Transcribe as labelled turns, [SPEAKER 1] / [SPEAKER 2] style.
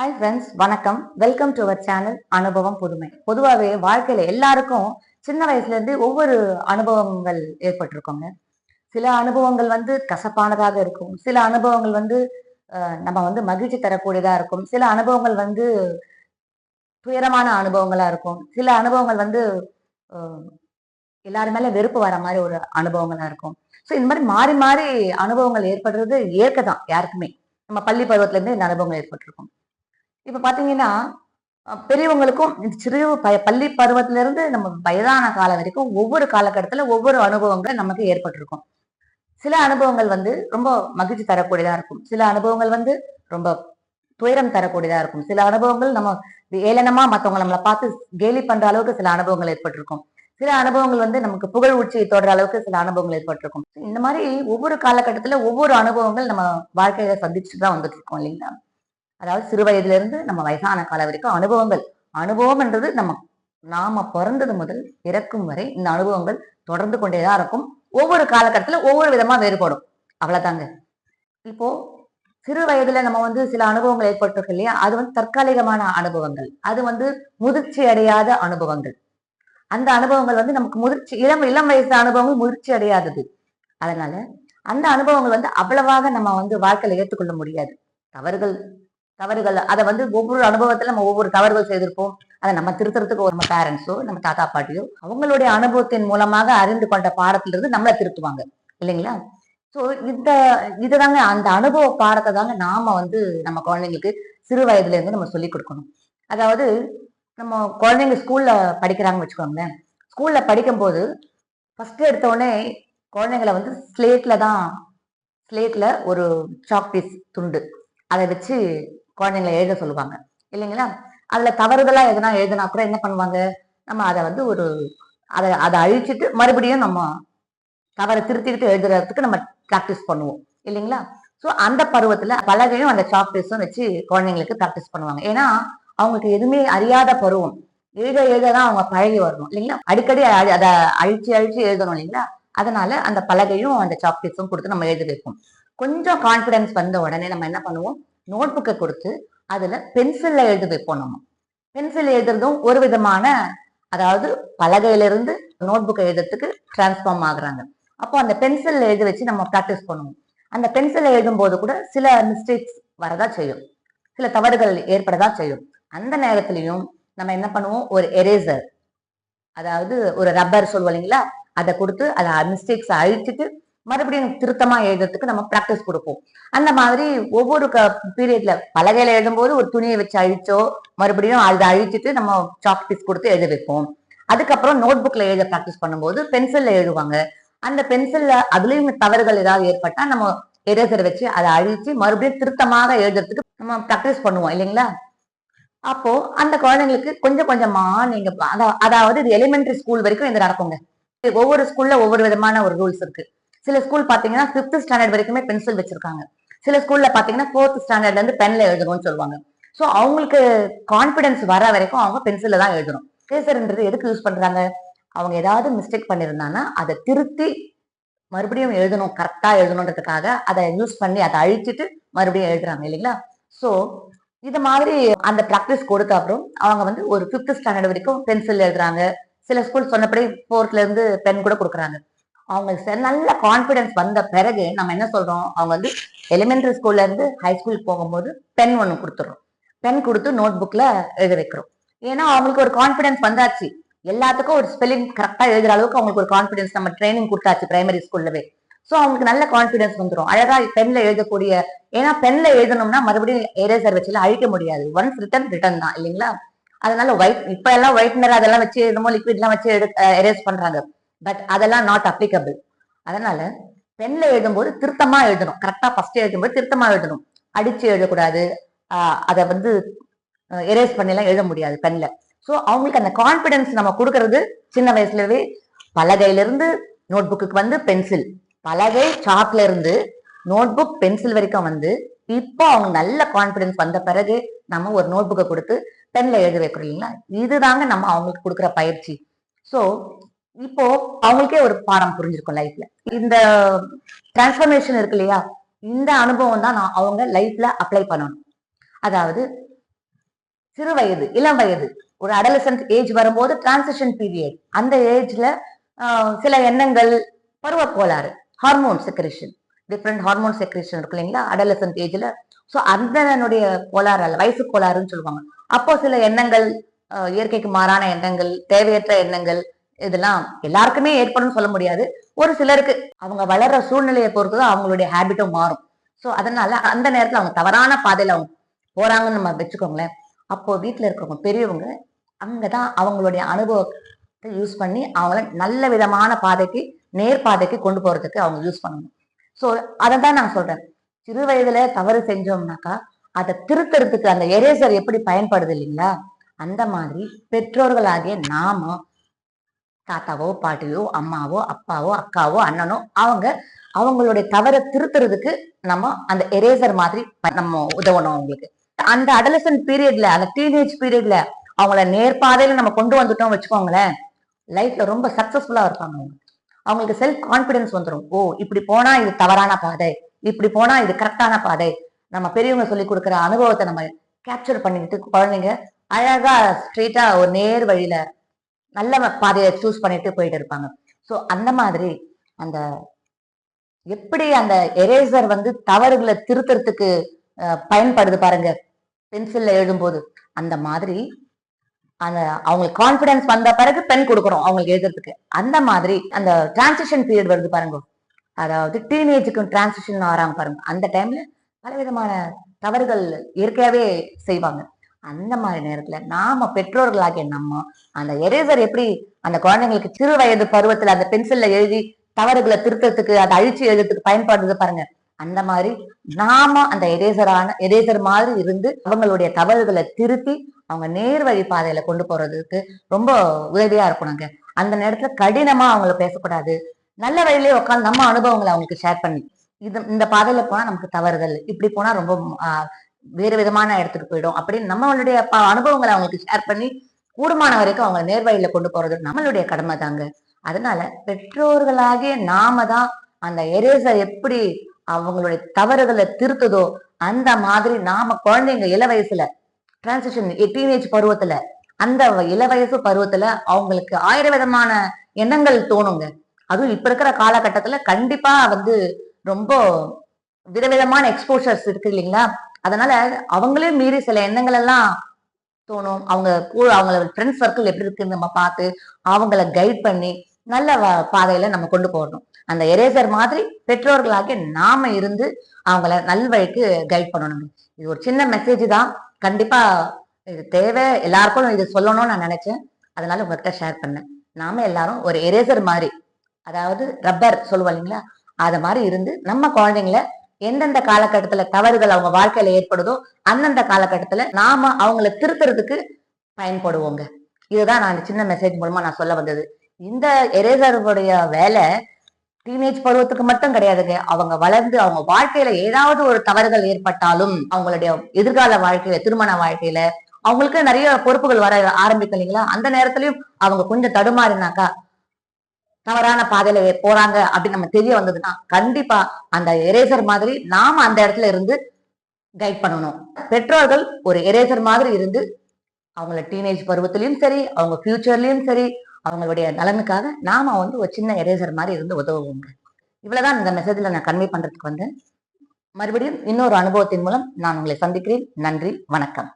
[SPEAKER 1] Hi friends வணக்கம். Welcome to our channel அனுபவம் புதுமை. பொதுவாகவே வாழ்க்கையில எல்லாருக்கும் சின்ன வயசுல இருந்து ஒவ்வொரு அனுபவங்கள் ஏற்பட்டிருக்கோங்க. சில அனுபவங்கள் வந்து கசப்பானதாக இருக்கும். சில அனுபவங்கள் வந்து நம்ம வந்து மகிழ்ச்சி தரக்கூடியதா இருக்கும். சில அனுபவங்கள் வந்து துயரமான அனுபவங்களா இருக்கும். சில அனுபவங்கள் வந்து எல்லாரும் மேல வெறுப்பு வர மாதிரி ஒரு அனுபவங்களா இருக்கும். ஸோ இந்த மாதிரி மாறி மாறி அனுபவங்கள் ஏற்படுறது இயற்கை தான் யாருக்குமே. நம்ம பள்ளி பருவத்துல இருந்து இந்த அனுபவங்கள் ஏற்பட்டிருக்கும். இப்ப பாத்தீங்கன்னா பெரியவங்களுக்கும் சிறு ப- பள்ளி பருவத்துல இருந்து நம்ம வயதான காலம் வரைக்கும் ஒவ்வொரு காலகட்டத்துல ஒவ்வொரு அனுபவங்கள் நமக்கு ஏற்பட்டிருக்கும். சில அனுபவங்கள் வந்து ரொம்ப மகிழ்ச்சி தரக்கூடியதா இருக்கும். சில அனுபவங்கள் வந்து ரொம்ப துயரம் தரக்கூடியதா இருக்கும். சில அனுபவங்கள் நம்ம ஏளனமா மற்றவங்க நம்மளை பார்த்து கேலி பண்ற அளவுக்கு சில அனுபவங்கள் ஏற்பட்டிருக்கும். சில அனுபவங்கள் வந்து நமக்கு புகழ் உச்சியை தொடர அளவுக்கு சில அனுபவங்கள் ஏற்பட்டிருக்கும். இந்த மாதிரி ஒவ்வொரு காலகட்டத்துல ஒவ்வொரு அனுபவங்கள் நம்ம வாழ்க்கையில சந்திச்சுட்டு தான் வந்துட்டு இருக்கோம் இல்லைங்களா? அதாவது சிறு வயதிலிருந்து நம்ம வயசான காலம் வரைக்கும் அனுபவங்கள். அனுபவம்ன்றது நம்ம நாம பிறந்தது முதல் இறக்கும் வரை இந்த அனுபவங்கள் தொடர்ந்து கொண்டே தான் இருக்கும். ஒவ்வொரு காலகட்டத்தில் ஒவ்வொரு விதமா வேறுபடும். அவ்வளவுதாங்க. இப்போ சிறு வயதுல நம்ம வந்து சில அனுபவங்கள் ஏற்பட்டிருக்கு இல்லையா? அது வந்து தற்காலிகமான அனுபவங்கள். அது வந்து முதிர்ச்சி அடையாத அனுபவங்கள். அந்த அனுபவங்கள் வந்து நமக்கு முதிர்ச்சி இளம் இளம் வயசு அனுபவங்கள் முதிர்ச்சி அடையாதது. அதனால அந்த அனுபவங்கள் வந்து அவ்வளவாக நம்ம வந்து வாழ்க்கையில ஏற்றுக்கொள்ள முடியாது. தவறுகள் தவறுகள் அதை வந்து ஒவ்வொரு அனுபவத்துல நம்ம ஒவ்வொரு தவறுகள் செய்திருப்போம். அதை நம்ம திருத்துறதுக்கு ஒரு நம்ம பேரண்ட்ஸோ நம்ம தாத்தா பாட்டியோ அவங்களுடைய அனுபவத்தின் மூலமாக அறிந்து கொண்ட பாடத்திலிருந்து நம்மளை திருத்துவாங்க. இல்லைங்களா? ஸோ இந்த இதுதாங்க அந்த அனுபவ பாடத்தை தாங்க நாம வந்து நம்ம குழந்தைங்களுக்கு சிறு வயதுல இருந்து நம்ம சொல்லி கொடுக்கணும். அதாவது நம்ம குழந்தைங்க ஸ்கூல்ல படிக்கிறாங்கன்னு வச்சுக்கோங்களேன். ஸ்கூல்ல படிக்கும்போது ஃபர்ஸ்ட் எடுத்த உடனே குழந்தைங்களை வந்து ஸ்லேட்ல தான் ஸ்லேட்ல ஒரு சாக் பீஸ் துண்டு. அதை வச்சு குழந்தைங்களை எழுத சொல்லுவாங்க. இல்லைங்களா? அதுல தவறுதலா எதுனா எழுதுனா கூட என்ன பண்ணுவாங்க? நம்ம அதை வந்து ஒரு அதை அதை அழிச்சிட்டு மறுபடியும் நம்ம தவறை திருத்திக்கிட்டு எழுதுறதுக்கு நம்ம ப்ராக்டிஸ் பண்ணுவோம். இல்லைங்களா? ஸோ அந்த பருவத்துல பலகையும் அந்த சாக் வச்சு குழந்தைங்களுக்கு ப்ராக்டிஸ் பண்ணுவாங்க. ஏன்னா அவங்களுக்கு எதுவுமே அறியாத பருவம். எழுத எழுத தான் அவங்க பழகி வரணும். இல்லைங்களா? அடிக்கடி அதை அழிச்சு அழிச்சு எழுதணும் இல்லைங்களா? அதனால அந்த பலகையும் அந்த சாக் கொடுத்து நம்ம எழுத வைப்போம். கொஞ்சம் கான்ஃபிடன்ஸ் வந்த உடனே நம்ம என்ன பண்ணுவோம்? நோட் புக்கை கொடுத்து அதுல பென்சில்ல எழுத வைப்போம் நம்ம பென்சில் எழுதுறதும் ஒரு விதமான அதாவது பலகையிலிருந்து நோட் புக்கை எழுதுறதுக்கு டிரான்ஸ்ஃபார்ம் ஆகுறாங்க. அப்போ அந்த பென்சில் எழுத வச்சு நம்ம ப்ராக்டிஸ் பண்ணுவோம். அந்த பென்சில் எழுதும் போது கூட சில மிஸ்டேக்ஸ் வரதா செய்யும். சில தவறுகள் ஏற்படதா செய்யும். அந்த நேரத்திலையும் நம்ம என்ன பண்ணுவோம்? ஒரு எரேசர் அதாவது ஒரு ரப்பர் சொல்லுவோம் இல்லைங்களா? அதை கொடுத்து அதை மிஸ்டேக்ஸ் அழிச்சிட்டு மறுபடியும் திருத்தமா எழுதுறதுக்கு நம்ம ப்ராக்டிஸ் கொடுப்போம். அந்த மாதிரி ஒவ்வொரு க பீரியட்ல பலகையில எழுதும்போது ஒரு துணியை வச்சு அழிச்சோ மறுபடியும் அதை அழிச்சிட்டு நம்ம சாக் பீஸ் கொடுத்து எழுத வைப்போம். அதுக்கப்புறம் நோட் புக்ல எழுத ப்ராக்டிஸ் பண்ணும்போது பென்சில்ல எழுதுவாங்க. அந்த பென்சில்ல அதுலயும் தவறுகள் ஏதாவது ஏற்பட்டா நம்ம எரேசர் வச்சு அதை அழிச்சு மறுபடியும் திருத்தமாக எழுதுறதுக்கு நம்ம ப்ராக்டிஸ் பண்ணுவோம் இல்லைங்களா? அப்போ அந்த குழந்தைங்களுக்கு கொஞ்சம் கொஞ்சமா நீங்க அதா- அதாவது இது எலிமெண்டரி ஸ்கூல் வரைக்கும் இது நடக்குங்க ஒவ்வொரு ஸ்கூல்ல ஒவ்வொரு விதமான ஒரு ரூல்ஸ் இருக்கு. சில ஸ்கூல் பாத்தீங்கன்னா ஃபிஃப்த் ஸ்டாண்டர்ட் வரைக்குமே பென்சில் வச்சிருக்காங்க. சில ஸ்கூல்ல பாத்தீங்கன்னா ஃபோர்த் ஸ்டாண்டர்ட்ல இருந்து பென்ல எழுதணும்னு சொல்லுவாங்க. சோ அவங்களுக்கு கான்பிடன்ஸ் வர வரைக்கும் அவங்க பென்சில்ல தான் எழுதணும். பேசர்ன்றது எதுக்கு யூஸ் பண்றாங்க? அவங்க ஏதாவது மிஸ்டேக் பண்ணியிருந்தாங்கன்னா அதை திருத்தி மறுபடியும் எழுதணும். கரெக்டா எழுதணுன்றதுக்காக அதை யூஸ் பண்ணி அதை அழிச்சிட்டு மறுபடியும் எழுதுறாங்க இல்லைங்களா? ஸோ இது மாதிரி அந்த ப்ராக்டிஸ் கொடுத்த அப்புறம் அவங்க வந்து ஒரு ஃபிஃப்த் ஸ்டாண்டர்ட் வரைக்கும் பென்சில் எழுதுறாங்க. சில ஸ்கூல் சொன்னபடி ஃபோர்த்ல இருந்து பென் கூட கொடுக்குறாங்க. அவங்களுக்கு ச- நல்ல கான்பிடன்ஸ் வந்த பிறகு நம்ம என்ன சொல்றோம்? அவங்க வந்து எலிமெண்ட்ரி ஸ்கூல்ல இருந்து ஹை ஸ்கூல் போகும்போது பென் ஒன்று கொடுத்துட்றோம் பென் கொடுத்து நோட் புக்ல எழுத வைக்கிறோம். ஏன்னா அவங்களுக்கு ஒரு கான்பிடன்ஸ் வந்தாச்சு. எல்லாத்துக்கும் ஒரு ஸ்பெல்லிங் கரெக்டா எழுதுற அளவுக்கு அவங்களுக்கு ஒரு கான்பிடன்ஸ் நம்ம ட்ரைனிங் கொடுத்தாச்சு பிரைமரி ஸ்கூல்லவே ஸோ அவங்களுக்கு நல்ல கான்பிடன்ஸ் வந்துடும் அழகா பென்ல எழுதக்கூடிய ஏன்னா பென்ல எழுதணும்னா மறுபடியும் எரேசர் வச்சுல அழிக்க முடியாது. ஒன்ஸ் ரிட்டன் ரிட்டன் தான் இல்லைங்களா? அதனால ஒயிட் இப்ப எல்லாம் ஒயிட்னர் அதெல்லாம் வச்சு என்னமோ லிக்விட் எல்லாம் வச்சு எரேஸ் பண்றாங்க. பட் அதெல்லாம் நாட் அப்ளிகபிள் அதனால பென்ல எழுதும்போது திருத்தமா எழுதணும். கரெக்டா ஃபர்ஸ்ட் எழுதும்போது திருத்தமா எழுதணும். அடிச்சு எழுதக்கூடாது. அதை வந்து எரேஸ் பண்ணிலாம் எழுத முடியாது பென்ல ஸோ அவங்களுக்கு அந்த கான்பிடன்ஸ் நம்ம கொடுக்கறது சின்ன வயசுலவே பலகையிலிருந்து நோட்புக்கு நோட் வந்து பென்சில் பலகை சாக்ல இருந்து நோட் புக் பென்சில் வரைக்கும் வந்து இப்போ அவங்க நல்ல கான்பிடன்ஸ் வந்த பிறகு நம்ம ஒரு நோட் புக்கை கொடுத்து பென்ல எழுத வைக்கிறோம் இல்லைங்களா? இதுதாங்க நம்ம அவங்களுக்கு கொடுக்குற பயிற்சி. ஸோ இப்போ அவங்களுக்கே ஒரு பாடம் புரிஞ்சிருக்கும் லைஃப்ல இந்த டிரான்ஸ்ஃபர்மேஷன் இருக்கு இல்லையா? இந்த அனுபவம் தான் நான் அவங்க லைஃப்ல அப்ளை பண்ணணும். அதாவது சிறு வயது இளம் வயது ஒரு அடலசன்ட் ஏஜ் வரும்போது டிரான்சிஷன் பீரியட் அந்த ஏஜ்ல சில எண்ணங்கள் பருவ கோளாறு hormone secretion different hormone secretion இருக்கு இல்லைங்களா? அடலசன்ட் ஏஜ்ல ஸோ அந்தனுடைய கோளாறு அல்ல வயசு கோளாறுன்னு சொல்லுவாங்க. அப்போ சில எண்ணங்கள் இயற்கைக்கு மாறான எண்ணங்கள் தேவையற்ற எண்ணங்கள் இதெல்லாம் எல்லாருக்குமே ஏற்படும் சொல்ல முடியாது. ஒரு சிலருக்கு அவங்க வளர்ற சூழ்நிலையை பொறுத்து தான் அவங்களுடைய ஹேபிட்டும் மாறும். ஸோ அதனால அந்த நேரத்துல அவங்க தவறான பாதையில அவங்க போறாங்கன்னு நம்ம வச்சுக்கோங்களேன். அப்போ வீட்டுல இருக்கிறவங்க பெரியவங்க அங்கதான் அவங்களுடைய அனுபவத்தை யூஸ் பண்ணி அவங்கள நல்ல விதமான பாதைக்கு நேர் பாதைக்கு கொண்டு போறதுக்கு அவங்க யூஸ் பண்ணணும். ஸோ அதை தான் நான் சொல்றேன். சிறு வயதுல தவறு செஞ்சோம்னாக்கா அதை திருத்தறதுக்கு அந்த எரேசர் எப்படி பயன்படுது இல்லைங்களா? அந்த மாதிரி பெற்றோர்களாகிய நாம தாத்தாவோ பாட்டியோ அம்மாவோ அப்பாவோ அக்காவோ அண்ணனோ அவங்க அவங்களுடைய தவறை திருத்துறதுக்கு நம்ம அந்த எரேசர் மாதிரி ப- நம்ம உதவணும் அவங்களுக்கு. அந்த அடலசன் பீரியட்ல அந்த டீனேஜ் பீரியட்ல அவங்கள நேர்பாதையில நம்ம கொண்டு வந்துட்டோம் வச்சுக்கோங்களேன் லைஃப்ல ரொம்ப சக்சஸ்ஃபுல்லா இருப்பாங்க அவங்க. அவங்களுக்கு செல்ஃப் கான்பிடன்ஸ் வந்துடும் ஓ இப்படி போனா இது தவறான பாதை. இப்படி போனா இது கரெக்டான பாதை. நம்ம பெரியவங்க சொல்லி கொடுக்குற அனுபவத்தை நம்ம கேப்சர் பண்ணிக்கிட்டு குழந்தைங்க அழகா ஸ்ட்ரெயிட்டா ஒரு நேர் வழியில நல்ல பாதையை சூஸ் பண்ணிட்டு போயிட்டு இருப்பாங்க. ஸோ அந்த மாதிரி அந்த எப்படி அந்த எரேசர் வந்து தவறுகளை திருத்தறதுக்கு பயன்படுது பாருங்க. பென்சில்ல எழுதும்போது. அந்த மாதிரி அந்த அவங்களுக்கு கான்பிடன்ஸ் வந்த பிறகு பென் கொடுக்கணும் அவங்களுக்கு எழுதுறதுக்கு. அந்த மாதிரி அந்த டிரான்சிஷன் பீரியட் வருது பாருங்க. அதாவது டீனேஜுக்கும் டிரான்சிஷன் ஆறாங்க பாருங்க. அந்த டைம்ல பலவிதமான தவறுகள் இயற்கையாவே செய்வாங்க. அந்த மாதிரி நேரத்துல நாம பெற்றோர்களாகிய நம்ம அந்த எரேசர் எப்படி அந்த குழந்தைங்களுக்கு சிறு வயது பருவத்துல அந்த பென்சில்ல எழுதி தவறுகளை திருத்தத்துக்கு அதை அழிச்சு எழுதுறதுக்கு பயன்படுறது பாருங்க. அந்த மாதிரி நாம அந்த எரேசரான எரேசர் மாதிரி இருந்து அவங்களுடைய தவறுகளை திருத்தி அவங்க நேர் வழி பாதையில கொண்டு போறதுக்கு ரொம்ப உதவியா இருக்கணுங்க. அந்த நேரத்துல கடினமா அவங்கள பேசக்கூடாது. நல்ல வழியிலே உட்காந்து நம்ம அனுபவங்களை அவங்களுக்கு ஷேர் பண்ணி இது இந்த பாதையில போனா நமக்கு தவறுகள் இப்படி போனா ரொம்ப வேறு விதமான இடத்துக்கு போயிடும். அப்படின்னு நம்மளுடைய அனுபவங்களை அவங்களுக்கு ஷேர் பண்ணி கூடுமான வரைக்கும் அவங்களை நேர்வழியில கொண்டு போறது நம்மளுடைய கடமை தாங்க. அதனால பெற்றோர்களாகிய நாம தான் அந்த எரேசர் எப்படி அவங்களுடைய தவறுகளை திருத்துதோ அந்த மாதிரி நாம குழந்தைங்க இள வயசுல டிரான்சிஷன் டீனேஜ் பருவத்துல அந்த இள வயசு பருவத்துல அவங்களுக்கு ஆயிர விதமான எண்ணங்கள் தோணுங்க. அதுவும் இப்ப இருக்கிற காலகட்டத்துல கண்டிப்பா வந்து ரொம்ப விதவிதமான எக்ஸ்போஷர்ஸ் இருக்கு இல்லைங்களா? அதனால அவங்களே மீறி சில எண்ணங்கள் எல்லாம் தோணும். அவங்க கூட அவங்கள ஃப்ரெண்ட்ஸ் சர்க்கிள் எப்படி இருக்குன்னு நம்ம பார்த்து அவங்கள கைட் பண்ணி நல்ல வ- பாதையில நம்ம கொண்டு போகணும் அந்த எரேசர் மாதிரி பெற்றோர்களாகிய நாம இருந்து அவங்கள நல்வழிக்கு கைட் பண்ணணும். இது ஒரு சின்ன மெசேஜ் தான். கண்டிப்பா இது தேவை. எல்லாருக்கும் இது சொல்லணும்னு நான் நினைச்சேன். அதனால உங்ககிட்ட ஷேர் பண்ணேன். நாம எல்லாரும் ஒரு எரேசர் மாதிரி அதாவது ரப்பர் சொல்லுவோம் இல்லைங்களா? அதை மாதிரி இருந்து நம்ம குழந்தைங்கள எந்தெந்த காலகட்டத்துல தவறுகள் அவங்க வாழ்க்கையில ஏற்படுதோ அந்தந்த காலகட்டத்துல நாம அவங்கள திருத்துறதுக்கு பயன்படுவோங்க. இதுதான் நான் சின்ன மெசேஜ் மூலமா நான் சொல்ல வந்தது. இந்த எரேசருடைய வேலை டீனேஜ் பருவத்துக்கு மட்டும் கிடையாதுங்க. அவங்க வளர்ந்து அவங்க வாழ்க்கையில ஏதாவது ஒரு தவறுகள் ஏற்பட்டாலும் அவங்களுடைய எதிர்கால வாழ்க்கையில திருமண வாழ்க்கையில அவங்களுக்கு நிறைய பொறுப்புகள் வர ஆரம்பிக்கும் இல்லைங்களா? அந்த நேரத்திலயும் அவங்க கொஞ்சம் தடுமாறினாக்கா தவறான பாதையில போறாங்க அப்படின்னு நம்ம தெரிய வந்ததுன்னா கண்டிப்பா அந்த எரேசர் மாதிரி நாம அந்த இடத்துல இருந்து கைட் பண்ணணும். பெற்றோர்கள் ஒரு எரேசர் மாதிரி இருந்து அவங்கள டீனேஜ் பருவத்திலயும் சரி அவங்க ஃபியூச்சர்லயும் சரி அவங்களுடைய நலனுக்காக நாம வந்து ஒரு சின்ன எரேசர் மாதிரி இருந்து உதவுவோங்க. இவ்வளவுதான் இந்த மெசேஜ்ல நான் கன்வே பண்றதுக்கு வந்தேன். மறுபடியும் இன்னொரு அனுபவத்தின் மூலம் நான் உங்களை சந்திக்கிறேன். நன்றி வணக்கம்.